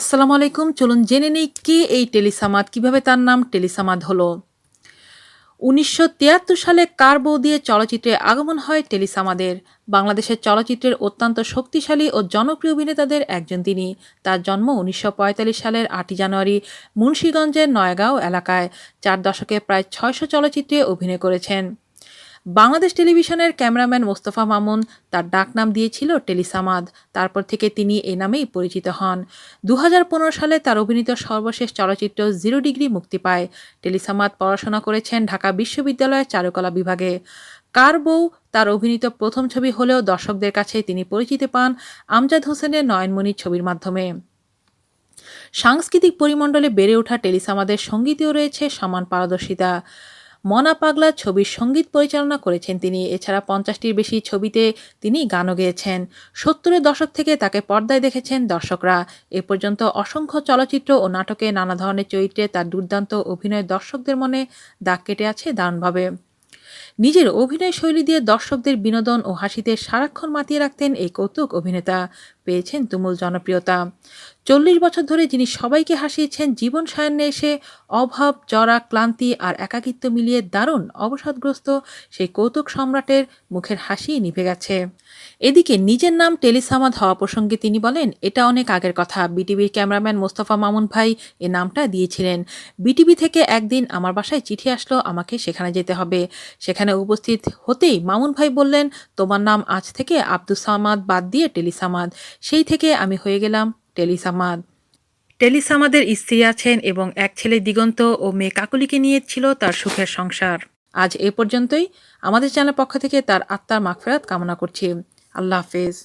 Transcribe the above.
আসসালামু আলাইকুম। চলুন জেনে নেই কে এই টেলিসামাদ, কীভাবে তার নাম টেলিসামাদ হলো? উনিশশো তিয়াত্তর সালে কার দিয়ে চলচ্চিত্রে আগমন হয় টেলিসামাদের? বাংলাদেশের চলচ্চিত্রের অত্যন্ত শক্তিশালী ও জনপ্রিয় অভিনেতাদের একজন তিনি। তার জন্ম উনিশশো পঁয়তাল্লিশ সালের আটই জানুয়ারি মুন্সীগঞ্জের নয়গাঁও এলাকায়। চার দশকে প্রায় ছয়শো চলচ্চিত্রে অভিনয় করেছেন। বাংলাদেশ টেলিভিশনের ক্যামেরাম্যান মোস্তফা মামুন তার ডাকনাম দিয়েছিল টেলিসামাদ। তারপর থেকে তিনি এই নামেই পরিচিত হন। দু হাজার পনেরো সালে তার অভিনীত সর্বশেষ চলচ্চিত্র জিরো ডিগ্রি মুক্তি পায়। টেলিসামাদ পড়াশোনা করেছেন ঢাকা বিশ্ববিদ্যালয়ের চারুকলা বিভাগে। কার বউ? তার অভিনীত প্রথম ছবি হলেও দর্শকদের কাছে তিনি পরিচিতি পান আমজাদ হোসেনের নয়নমণি ছবির মাধ্যমে। সাংস্কৃতিক পরিমণ্ডলে বেড়ে ওঠা টেলিসামাদের সঙ্গীতেও রয়েছে সমান পারদর্শিতা। মনা পাগলা ছবির সংগীত পরিচালনা করেছেন তিনি। এছাড়া পঞ্চাশটির বেশি ছবিতে তিনি গানও গেয়েছেন। সত্তরের দশক থেকে তাকে পর্দায় দেখেছেন দর্শকরা। এ পর্যন্ত অসংখ্য চলচ্চিত্র ও নাটকে নানা ধরনের চরিত্রে তার দুর্দান্ত অভিনয় দর্শকদের মনে দাগ কেটে আছে দারুণভাবে। নিজের অভিনয় শৈলী দিয়ে দর্শকদের বিনোদন ও হাসিতে সারাক্ষণ মাতিয়ে রাখতেন এই কৌতুক অভিনেতা পেয়েছেন তুমুল জনপ্রিয়তা। চল্লিশ বছর ধরে যিনি সবাইকে হাসিয়েছেন, জীবন সায়ান্নে এসে অভাব, জরা, ক্লান্তি আর একাকিত্ব মিলিয়ে দারুণ অবসাদগ্রস্ত সেই কৌতুক সম্রাটের মুখের হাসি নিভে গেছে। এদিকে নিজের নাম টেলিসামাদ হওয়া প্রসঙ্গে তিনি বলেন, এটা অনেক আগের কথা। বিটিভির ক্যামেরাম্যান মোস্তফা মামুন ভাই এ নামটা দিয়েছিলেন। বিটিভি থেকে একদিন আমার বাসায় চিঠি আসলো, আমাকে সেখানে যেতে হবে। সেখানে উপস্থিত হতেই মামুন ভাই বললেন তোমার নাম আজ থেকে আব্দুল সামাদ বাদ দিয়ে টেলিসামাদ সেই থেকে আমি হয়ে গেলাম টেলিসামাদ টেলিসামাদের স্ত্রী আছেন এবং এক ছেলে দিগন্ত ও মেয়ে কাকুলিকে নিয়ে ছিল তার সুখের সংসার। আজ এ পর্যন্তই। আমাদের চ্যানেল পক্ষ থেকে তার আত্মার মাগফেরাত কামনা করছি। আল্লাহ হাফেজ।